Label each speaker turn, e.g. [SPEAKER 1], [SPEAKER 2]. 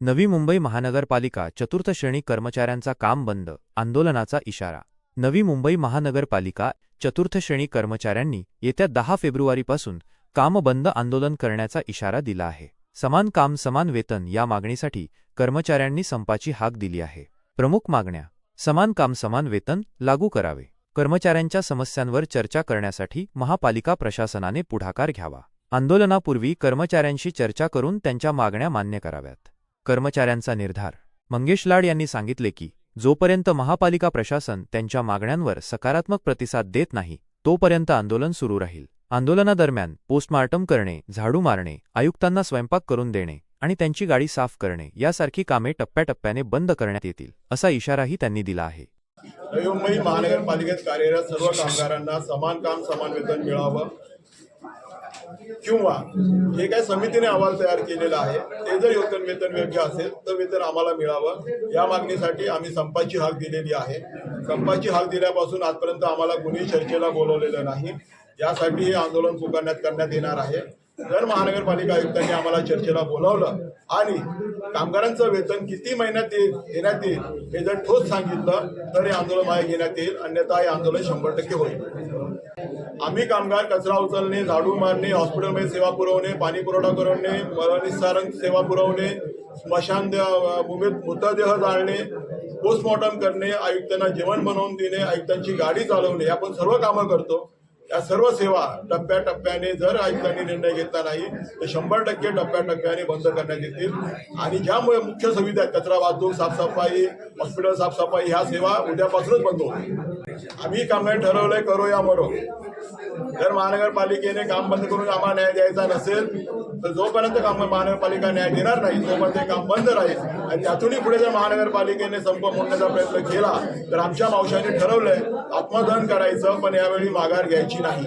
[SPEAKER 1] नवी मुंबई महानगरपालिका चतुर्थ श्रेणी कर्मचाऱ्यांचा काम बंद आंदोलनाचा इशारा. नवी मुंबई महानगरपालिका चतुर्थ श्रेणी कर्मचाऱ्यांनी येत्या दहा फेब्रुवारीपासून काम बंद आंदोलन करण्याचा इशारा दिला आहे. समान काम समान वेतन या मागणीसाठी कर्मचाऱ्यांनी संपाची हाक दिली आहे. प्रमुख मागण्या समान काम समान वेतन लागू करावे. कर्मचाऱ्यांच्या समस्यांवर चर्चा करण्यासाठी महापालिका प्रशासनाने पुढाकार घ्यावा. आंदोलनापूर्वी कर्मचाऱ्यांशी चर्चा करून त्यांच्या मागण्या मान्य कराव्यात. कर्मचाऱ्यांचा निर्धार. मंगेश लाड यांनी सांगितले की जोपर्यंत महापालिका प्रशासन त्यांच्या मागण्यांवर सकारात्मक प्रतिसाद देत नाही तोपर्यंत आंदोलन सुरू राहील. आंदोलनादरम्यान पोस्टमार्टम करणे झाडू मारणे आयुक्तांना स्वयंपाक करून देणे आणि त्यांची गाडी साफ करणे यासारखी कामे टप्प्याटप्प्याने बंद करण्यात येतील असा इशाराही त्यांनी दिला आहे.
[SPEAKER 2] मुंबई महानगरपालिकेत कार्यरत सर्व कामगारांना समान काम समान वेतन मिळावं. किंवा जे काही समितीने अहवाल तयार केलेला आहे ते जर वेतन वेतन योग्य असेल तर वेतन आम्हाला मिळावं. या मागणीसाठी आम्ही संपाची हाक दिलेली आहे. संपाची हाक दिल्यापासून आजपर्यंत आम्हाला कुणी चर्चेला बोलवलेलं नाही. यासाठी हे आंदोलन पुकारण्यात करण्यात येणार आहे. जर महानगरपालिका आयुक्तांनी आम्हाला चर्चेला बोलावलं आणि कामगारांचं वेतन किती महिन्यात येईल येण्यात येईल हे जर ठोस सांगितलं तर हे आंदोलन मागे घेण्यात येईल. अन्यथा हे आंदोलन शंभर टक्के होईल. आम्ही कामगार कचरा उचलणे झाडू मारणे हॉस्पिटलमध्ये सेवा पुरवणे पाणी पुरवठा करणे मरणनिस्सारण सेवा पुरवणे स्मशान भूमीत मृतदेह जाळणे पोस्टमॉर्टम करणे आयुक्तांना जेवण बनवून देणे आयुक्तांची गाडी चालवणे आपण सर्व कामं करतो. या सर्व सेवा टप्प्याटप्प्याने जर आयुक्तांनी निर्णय घेतला नाही तर शंभर टक्के टप्प्याटप्प्याने बंद करण्यात येतील. आणि ज्यामुळे मुख्य सुविधा कचरा वाहतूक साफसफाई हॉस्पिटल साफसफाई ह्या सेवा उद्यापासूनच बंद होतील आम्ही कामगार ठरवलंय करो या मरो जर महानगरपालिकेने काम बंद करून आम्हाला न्याय द्यायचा नसेल तर जोपर्यंत काम महानगरपालिका न्याय देणार नाही तोपर्यंत हे काम बंद राहील. आणि त्यातूनही पुढे जर महानगरपालिकेने संप मोडण्याचा प्रयत्न केला तर आमच्या मावशाने ठरवलंय आत्मदहन करायचं पण यावेळी माघार घ्यायची नाही.